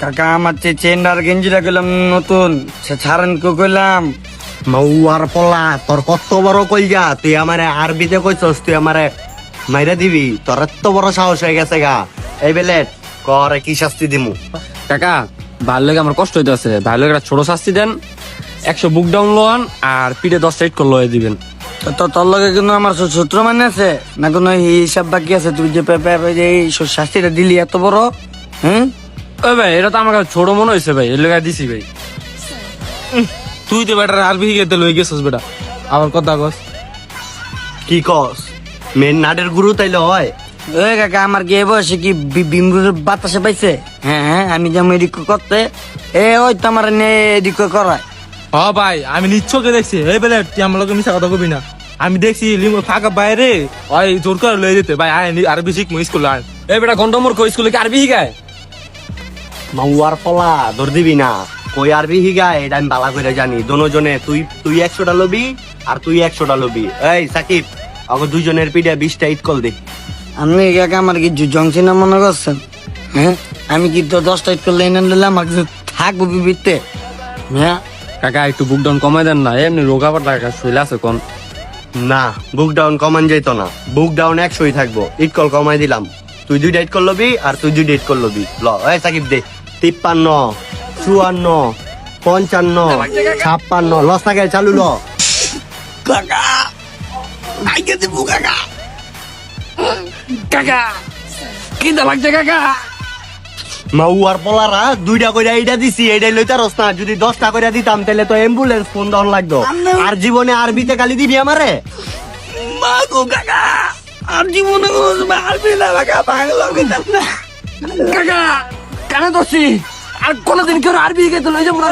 কাকা আমার চে চেন্ডার গেঞ্জিটা গেলাম নতুন সে ছাড়েন কো কইলাম। মাউয়ার পলা তোর কত বড় কইগা? তুই আমারে আরবিতে কইছস তুই আমারে মাইরা দিবি। তোর এত বড় সাহস হয়ে গেছে গা। এই বেলেট করে কি শাস্তি দিমু। কাকা ভালো লাগে আমার কষ্ট হইতেছে। ভালো লাগে একটা ছোট শাস্তি দেন একশো বুক ডাউন লোন আর পিঠে দশ ইট করে লয়ে দিবেন। তো তোর লগে কিন্তু আমার সূত্র মানে আছে? না কোনো হিসাব বাকি আছে? তুই যে শাস্তিটা দিলি এত বড়? হ্যাঁ? ওই ভাই এটা তো আমার কাছে ছোট মনে হয়েছে ভাই এর লেগে দিছি ভাই। তুই তো বেটার আরবি শিখাইতে লই গেছিস বেটা। আবার কথা কস। কি কস? মেন নাটের গুরু তাইলে হয়। ওই কাকা আমার কি এ বয়সে কি বি- বিমরুর বাতাসে পাইছে? হ্যাঁ হ্যাঁ আমি যেমন এদিক করতে। এ ওই তো আমার নে এদিক করায়। হ ভাই আমি নিচ্ছকে দেখছি। এই বেলে তুই আমার লোকে মিশা কথা কবি না। আমি দেখছি লিমো ফাঁকা বাইরে ওই জোর করে লই যেতে। ভাই আয় আরবি শিখ মুই স্কুল আয়। এই বেটা ঘণ্টা মোর স্কুলে কি আরবি শিখায়? মাউয়ার পলা ধর দিবি না। কই আরবি হিগা এটা আমি বালা করে জানি। দোনোজনে তুই তুই একশোটা লবি আর তুই একশোটা লবি। এই সাকিব আগে দুইজনের পিঠে বিশটা ইট কল দে আপনি কাকা আমার কি জংসি না মনে করছেন? হ্যাঁ? আমি কি তো দশটা ইট করলে এনে নিলাম থাকব বিবিতে? হ্যাঁ? কাকা একটু বুক ডাউন কমাই দেন না এমনি রোগা পাটা কাকা শৈলে আছে কোন? না বুক ডাউন কমান যেত না। বুক ডাউন একশোই থাকব ইট কল কমাই দিলাম। তুই দুইটা ইট কল লবি আর তুই দুইটা ইট কল লবি। ল এই সাকিব দে। তিপ্পান্ন চুয়ান্ন পঞ্চান্ন ছাপ্পান্ন। লস থাকে চালু ল। কাকা কিনা লাগছে কাকা? মাউয়ার পলারা দুইটা কইরা এইটা দিছি এইটাই না যদি দশটা কইরা দিতাম তাহলে তো অ্যাম্বুলেন্স ফোন লাগতো। আর জীবনে আরবিতে গালি দিবি আমারে? কাকা আর জীবনে কোনো আরবি না কাকা। বাংলা কাকা কেন দোষী আর কোনোদিন কেউ আরবি গেতে লই যাব না